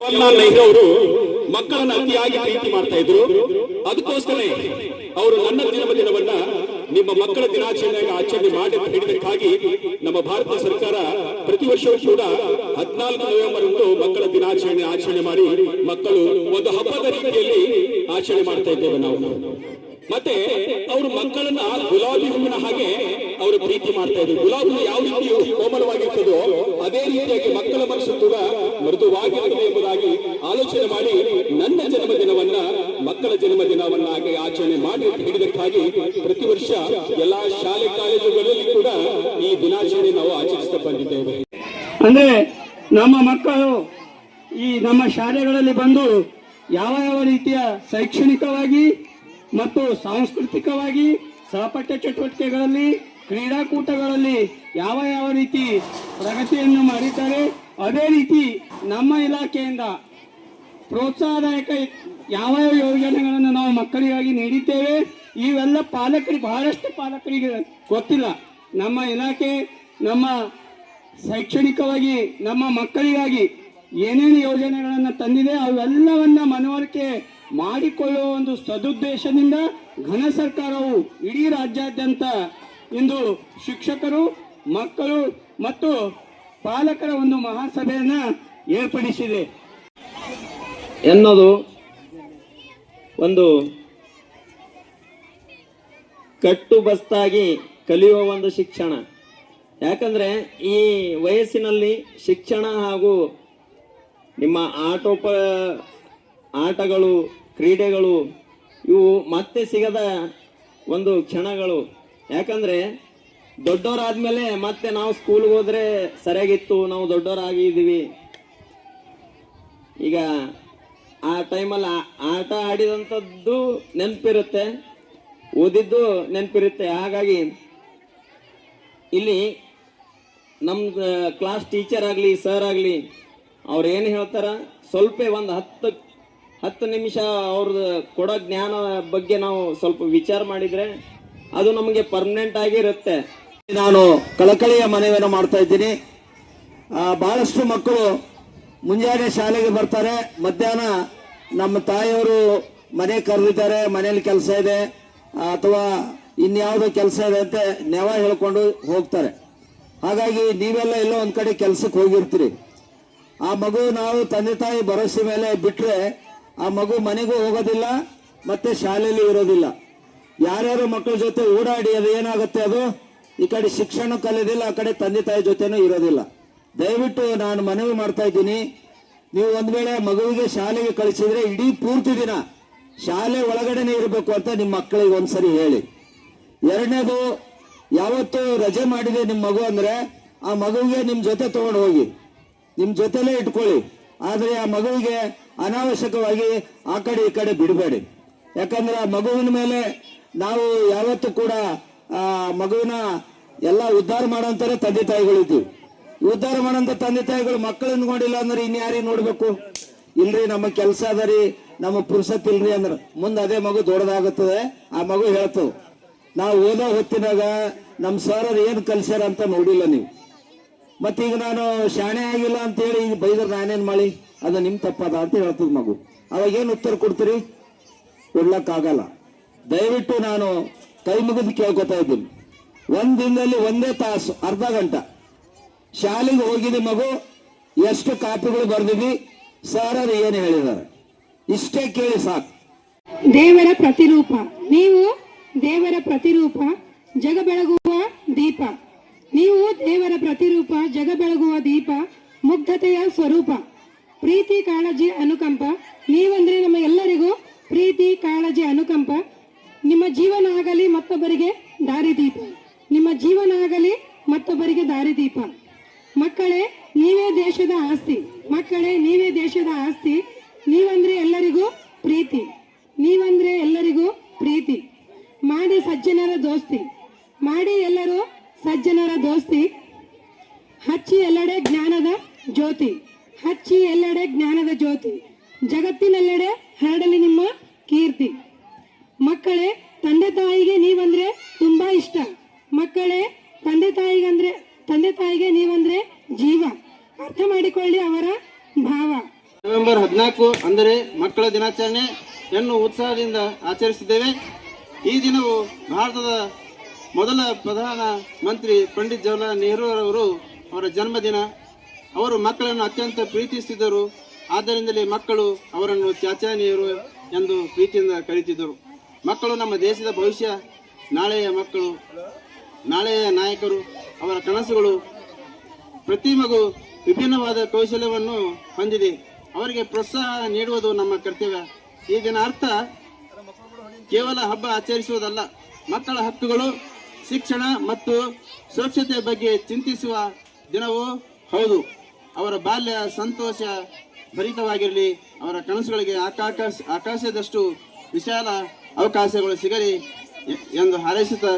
ಅವರು ಮಕ್ಕಳನ್ನ ಅತಿಯಾಗಿ ಪ್ರೀತಿ ಮಾಡ್ತಾ ಇದ್ರು. ಅದಕ್ಕೋಸ್ಕರ ಅವರು ನನ್ನ ದಿನವನ್ನ ನಿಮ್ಮ ಮಕ್ಕಳ ದಿನಾಚರಣೆಯಾಗಿ ಆಚರಣೆ ಮಾಡಿ ಹಿಡಿದಕ್ಕಾಗಿ ನಮ್ಮ ಭಾರತ ಸರ್ಕಾರ ಪ್ರತಿ ವರ್ಷವೂ ಕೂಡ ಹದಿನಾಲ್ಕು ನವೆಂಬರ್ ಒಂದು ಮಕ್ಕಳ ದಿನಾಚರಣೆ ಆಚರಣೆ ಮಾಡಿ ಮಕ್ಕಳು ಒಂದು ಹಬ್ಬದ ರೀತಿಯಲ್ಲಿ ಆಚರಣೆ ಮಾಡ್ತಾ ಇದ್ದೇವೆ ನಾವು. ಮತ್ತೆ ಅವರು ಮಕ್ಕಳನ್ನ ಗುಲಾಬಿ ಹೂವಿನ ಹಾಗೆ ಅವರು ಪ್ರೀತಿ ಮಾಡ್ತಾ ಇದ್ರು. ಗುಲಾಬಿ ಯಾವ ರೀತಿ ಕೋಮಲವಾಗಿರ್ತದೋ ಅದೇ ರೀತಿಯಾಗಿ ಮಕ್ಕಳ ಮನಸ್ಸು ಕೂಡ ಮೃದುವಾಗಿರಲಿ ಎಂಬುದಾಗಿ ಆಲೋಚನೆ ಮಾಡಿ ನನ್ನ ಜನ್ಮದಿನವನ್ನ, ಮಕ್ಕಳ ಜನ್ಮದಿನವನ್ನಾಗಿ ಆಚರಣೆ ಮಾಡಿ ಹಿಡಿದಕ್ಕಾಗಿ ಪ್ರತಿ ವರ್ಷ ಎಲ್ಲಾ ಶಾಲೆ ಕಾಲೇಜುಗಳಲ್ಲಿ ಕೂಡ ಈ ದಿನಾಚರಣೆ ನಾವು ಆಚರಿಸ್ತಾ ಬಂದಿದ್ದೇವೆ. ಅಂದ್ರೆ ನಮ್ಮ ಮಕ್ಕಳು ಈ ನಮ್ಮ ಶಾಲೆಗಳಲ್ಲಿ ಬಂದು ಯಾವ ಯಾವ ರೀತಿಯ ಶೈಕ್ಷಣಿಕವಾಗಿ ಮತ್ತು ಸಾಂಸ್ಕೃತಿಕವಾಗಿ ಸಹಪಠ್ಯ ಚಟುವಟಿಕೆಗಳಲ್ಲಿ, ಕ್ರೀಡಾಕೂಟಗಳಲ್ಲಿ ಯಾವ ಯಾವ ರೀತಿ ಪ್ರಗತಿಯನ್ನು ಮಾಡಿದ್ದಾರೆ ಅದೇ ರೀತಿ ನಮ್ಮ ಇಲಾಖೆಯಿಂದ ಪ್ರೋತ್ಸಾಹದಾಯಕ ಯಾವ ಯಾವ ಯೋಜನೆಗಳನ್ನು ನಾವು ಮಕ್ಕಳಿಗಾಗಿ ನೀಡಿದ್ದೇವೆ, ಇವೆಲ್ಲ ಪಾಲಕರಿಗೆ, ಬಹಳಷ್ಟು ಪಾಲಕರಿಗೆ ಗೊತ್ತಿಲ್ಲ. ನಮ್ಮ ಇಲಾಖೆ, ನಮ್ಮ ಶೈಕ್ಷಣಿಕವಾಗಿ, ನಮ್ಮ ಮಕ್ಕಳಿಗಾಗಿ ಏನೇನು ಯೋಜನೆಗಳನ್ನು ತಂದಿದೆ, ಅವೆಲ್ಲವನ್ನ ಮನವರಿಕೆ ಮಾಡಿಕೊಳ್ಳುವ ಒಂದು ಸದುದ್ದೇಶದಿಂದ ಘನ ಸರ್ಕಾರವು ಇಡೀ ರಾಜ್ಯಾದ್ಯಂತ ಇಂದು ಶಿಕ್ಷಕರು, ಮಕ್ಕಳು ಮತ್ತು ಪಾಲಕರ ಒಂದು ಮಹಾಸಭೆಯನ್ನ ಏರ್ಪಡಿಸಿದೆ. ಎನ್ನೋದು ಒಂದು ಕಟ್ಟುಬಸ್ತಾಗಿ ಕಲಿಯುವ ಒಂದು ಶಿಕ್ಷಣ. ಯಾಕಂದ್ರೆ ಈ ವಯಸ್ಸಿನಲ್ಲಿ ಶಿಕ್ಷಣ ಹಾಗೂ ನಿಮ್ಮ ಆಟೋಪ, ಆಟಗಳು, ಕ್ರೀಡೆಗಳು ಇವು ಮತ್ತೆ ಸಿಗದ ಒಂದು ಕ್ಷಣಗಳು. ಯಾಕಂದ್ರೆ ದೊಡ್ಡವರಾದ್ಮೇಲೆ ಮತ್ತೆ ನಾವು ಸ್ಕೂಲ್ಗೆ ಹೋದ್ರೆ ಸರಿಯಾಗಿತ್ತು, ನಾವು ದೊಡ್ಡವರಾಗಿದ್ದೀವಿ ಈಗ ಆ ಟೈಮಲ್ಲಿ ಆಟ ಆಡಿದಂಥದ್ದು ನೆನಪಿರುತ್ತೆ, ಓದಿದ್ದು ನೆನಪಿರುತ್ತೆ. ಹಾಗಾಗಿ ಇಲ್ಲಿ ನಮ್ಮ ಕ್ಲಾಸ್ ಟೀಚರ್ ಆಗಲಿ ಸರ್ ಆಗಲಿ, ಅವ್ರು ಏನು ಹೇಳ್ತಾರ? ಸ್ವಲ್ಪ ಒಂದು ಹತ್ತು ಹತ್ತು ನಿಮಿಷ ಅವ್ರದ್ದು ಕೊಡೋ ಜ್ಞಾನ ಬಗ್ಗೆ ನಾವು ಸ್ವಲ್ಪ ವಿಚಾರ ಮಾಡಿದರೆ ಅದು ನಮಗೆ ಪರ್ಮನೆಂಟ್ ಆಗಿರುತ್ತೆ ನಾನು ಕಳಕಳಿಯ ಮನವಿಯನ್ನು ಮಾಡ್ತಾ ಇದ್ದೀನಿ. ಬಹಳಷ್ಟು ಮಕ್ಕಳು ಮುಂಜಾನೆ ಶಾಲೆಗೆ ಬರ್ತಾರೆ. ಮಧ್ಯಾಹ್ನ ನಮ್ಮ ತಾಯಿಯವರು ಮನೆ ಕರೆದಿದ್ದಾರೆ, ಮನೆಯಲ್ಲಿ ಕೆಲಸ ಇದೆ, ಅಥವಾ ಇನ್ಯಾವುದೋ ಕೆಲಸ ಇದೆ ಅಂತ ನೆವ ಹೇಳ್ಕೊಂಡು ಹೋಗ್ತಾರೆ. ಹಾಗಾಗಿ ನೀವೆಲ್ಲ ಎಲ್ಲೋ ಒಂದ್ ಕಡೆ ಕೆಲಸಕ್ಕೆ ಹೋಗಿರ್ತೀರಿ. ಆ ಮಗು ನಾವು ತಂದೆ ತಾಯಿ ಭರವಸೆ ಮೇಲೆ ಬಿಟ್ಟರೆ ಆ ಮಗು ಮನೆಗೂ ಹೋಗೋದಿಲ್ಲ, ಮತ್ತೆ ಶಾಲೆಯಲ್ಲಿ ಇರೋದಿಲ್ಲ. ಯಾರ್ಯಾರು ಮಕ್ಕಳ ಜೊತೆ ಓಡಾಡಿ ಅದು ಏನಾಗುತ್ತೆ ಅದು? ಈ ಕಡೆ ಶಿಕ್ಷಣ ಕಲಿಯೋದಿಲ್ಲ ಆ ಕಡೆ ತಂದೆ ತಾಯಿ ಜೊತೆನೂ ಇರೋದಿಲ್ಲ. ದಯವಿಟ್ಟು ನಾನು ಮನವಿ ಮಾಡ್ತಾ ಇದ್ದೀನಿ, ನೀವು ಒಂದ್ ವೇಳೆ ಮಗುವಿಗೆ ಶಾಲೆಗೆ ಕಳಿಸಿದ್ರೆ ಇಡೀ ಪೂರ್ತಿ ದಿನ ಶಾಲೆ ಒಳಗಡೆನೆ ಇರಬೇಕು ಅಂತ ನಿಮ್ಮ ಮಕ್ಕಳಿಗೆ ಒಂದ್ಸರಿ ಹೇಳಿ. ಎರಡನೇದು, ಯಾವತ್ತು ರಜೆ ಮಾಡಿದೆ ನಿಮ್ಮ ಮಗು ಅಂದ್ರೆ ಆ ಮಗುವಿಗೆ ನಿಮ್ ಜೊತೆ ತಗೊಂಡು ಹೋಗಿ. ನಿಮ್ ಜೊತೆಲೇ ಇಟ್ಕೊಳ್ಳಿ. ಆದ್ರೆ ಆ ಮಗುವಿಗೆ ಅನಾವಶ್ಯಕವಾಗಿ ಆ ಕಡೆ ಈ ಕಡೆ ಬಿಡಬೇಡಿ. ಯಾಕಂದ್ರೆ ಆ ಮಗುವಿನ ಮೇಲೆ ನಾವು ಯಾವತ್ತೂ ಕೂಡ ಮಗುವಿನ ಎಲ್ಲ ಉದ್ಧಾರ ಮಾಡೋಂತಾರೆ ತಂದೆ ತಾಯಿಗಳು ತಾಯಿಗಳಿದ್ದೀವಿ ಉದ್ಧಾರ ಮಾಡೋಂಥ ತಂದೆ ತಾಯಿಗಳು ಮಕ್ಕಳು ನೋಡಿಲ್ಲ ಅಂದ್ರೆ ಇನ್ಯಾರಿಗೆ ನೋಡ್ಬೇಕು? ಇಲ್ರಿ, ನಮ್ಮ ಕೆಲಸ ಅದರಿ ನಮ್ಮ ಪುರುಸತ್ ಇಲ್ರಿ ಅಂದ್ರೆ. ಮುಂದೆ ಅದೇ ಮಗು ದೊಡ್ಡದಾಗುತ್ತದೆ, ಆ ಮಗು ಹೇಳ್ತದೆ ನಾವು ಓದೋ ಹೊತ್ತಿನಾಗ ನಮ್ಮ ಸರ್ ಏನು ಕಲ್ಸ್ಯಾರ ಅಂತ ನೋಡಿಲ್ಲ ನೀವು. ಈಗ ನಾನು ಶಾಣೆ ಆಗಿಲ್ಲ ಅಂತ ಹೇಳಿ ಈಗ ಬೈದ್ರೆ ನಾನೇನ್ ಮಾಡಿ? ಅದು ನಿಮ್ ತಪ್ಪದ ಅಂತ ಹೇಳ್ತದ ಮಗು. ಅವಾಗ ಏನು ಉತ್ತರ ಕೊಡ್ತೀರಿ? ಕೊಡ್ಲಕ್ಕಾಗಲ್ಲ. ದಯವಿಟ್ಟು ನಾನು ಕೈ ಮುಗಿದು ಕೇಳ್ಕೊತಾ ಇದ್ದೀನಿ. ಒಂದ್ ದಿನದಲ್ಲಿ ಒಂದೇ ತಾಸು, ಅರ್ಧ ಗಂಟ. ಶಾಲೆಗೆ ಹೋಗಿದೆ ಮಗು, ಎಷ್ಟು ಕಾಪಿಗಳು ಬರ್ದಿವಿ ಸರ್ ಅದು ಏನು ಹೇಳಿದ್ದಾರೆ? ಇಷ್ಟೇ ಕೇಳಿ ಸಾಕು. ದೇವರ ಪ್ರತಿರೂಪ. ನೀವು ದೇವರ ಪ್ರತಿರೂಪ ಜಗ ಬೆಳಗುವ ದೀಪ. ನೀವು ದೇವರ ಪ್ರತಿರೂಪ ಜಗ ಬೆಳಗುವ ದೀಪ, ಮುಗ್ಧತೆಯ ಸ್ವರೂಪ. ಪ್ರೀತಿ ಕಾಳಜಿ ಅನುಕಂಪ. ನೀವಂದ್ರೆ ನಮ್ಮ ಎಲ್ಲರಿಗೂ ಪ್ರೀತಿ ಕಾಳಜಿ ಅನುಕಂಪ. ನಿಮ್ಮ ಜೀವನ ಆಗಲಿ ಮತ್ತೊಬ್ಬರಿಗೆ ದಾರಿದೀಪ ನಿಮ್ಮ ಜೀವನ ಆಗಲಿ ಮತ್ತೊಬ್ಬರಿಗೆ ದಾರಿದೀಪ ಮಕ್ಕಳೇ, ನೀವೇ ದೇಶದ ಆಸ್ತಿ. ಮಕ್ಕಳೇ, ನೀವೇ ದೇಶದ ಆಸ್ತಿ. ನೀವಂದ್ರೆ ಎಲ್ಲರಿಗೂ ಪ್ರೀತಿ. ನೀವಂದ್ರೆ ಎಲ್ಲರಿಗೂ ಪ್ರೀತಿ. ಮಾಡಿ ಸಜ್ಜನರ ದೋಸ್ತಿ. ಮಾಡಿ ಎಲ್ಲರೂ ಸಜ್ಜನರ ದೋಸ್ತಿ. ಹಚ್ಚಿ ಎಲ್ಲೆಡೆ ಜ್ಞಾನದ ಜ್ಯೋತಿ. ಹಚ್ಚಿ ಎಲ್ಲೆಡೆ ಜ್ಞಾನದ ಜ್ಯೋತಿ. ಜಗತ್ತಿನೆಲ್ಲೆಡೆ ಹರಡಲಿ ನಿಮ್ಮ ಕೀರ್ತಿ. ಮಕ್ಕಳೇ, ತಂದೆ ತಾಯಿಗೆ ನೀವಂದ್ರೆ ತುಂಬಾ ಇಷ್ಟ. ಮಕ್ಕಳೇ, ತಂದೆ ತಾಯಿಗಂದ್ರೆ, ತಂದೆ ತಾಯಿಗೆ ನೀವಂದ್ರೆ ಜೀವ. ಅರ್ಥ ಮಾಡಿಕೊಳ್ಳಿ ಅವರ ಭಾವ. ನವೆಂಬರ್ ಹದಿನಾಲ್ಕು ಅಂದರೆ ಮಕ್ಕಳ ದಿನಾಚರಣೆ ಎನ್ನು ಉತ್ಸಾಹದಿಂದ ಆಚರಿಸಿದ್ದೇವೆ. ಈ ದಿನವು ಭಾರತದ ಮೊದಲ ಪ್ರಧಾನ ಮಂತ್ರಿ ಪಂಡಿತ್ ಜವಾಹರ್ಲಾಲ್ ನೆಹರು ಅವರು ಜನ್ಮದಿನ. ಅವರು ಮಕ್ಕಳನ್ನು ಅತ್ಯಂತ ಪ್ರೀತಿಸುತ್ತಿದ್ದರು ಆದ್ದರಿಂದಲೇ ಮಕ್ಕಳು ಅವರನ್ನು ಚಾಚಾ ನೆಹರು ಎಂದು ಪ್ರೀತಿಯಿಂದ ಕರೀತಿದ್ದರು. ಮಕ್ಕಳು ನಮ್ಮ ದೇಶದ ಭವಿಷ್ಯ, ನಾಳೆಯ ಮಕ್ಕಳು, ನಾಳೆಯ ನಾಯಕರು, ಅವರ ಕನಸುಗಳು, ಪ್ರತಿ ಮಗು ವಿಭಿನ್ನವಾದ ಕೌಶಲ್ಯವನ್ನು ಹೊಂದಿದೆ. ಅವರಿಗೆ ಪ್ರೋತ್ಸಾಹ ನೀಡುವುದು ನಮ್ಮ ಕರ್ತವ್ಯ. ಈ ದಿನ ಅರ್ಥ, ಕೇವಲ ಹಬ್ಬ ಆಚರಿಸುವುದಲ್ಲ, ಮಕ್ಕಳ ಹಕ್ಕುಗಳು, ಶಿಕ್ಷಣ ಮತ್ತು ಸುರಕ್ಷತೆ ಬಗ್ಗೆ ಚಿಂತಿಸುವ ದಿನವೂ ಹೌದು. ಅವರ ಬಾಲ್ಯ ಸಂತೋಷ ಭರಿತವಾಗಿರಲಿ, ಅವರ ಕನಸುಗಳಿಗೆ ಆಕಾಶ, ಆಕಾಶದಷ್ಟು ವಿಶಾಲ ಅವಕಾಶಗಳು ಸಿಗಲಿ ಎಂದು ಹಾರೈಸುತ್ತಾ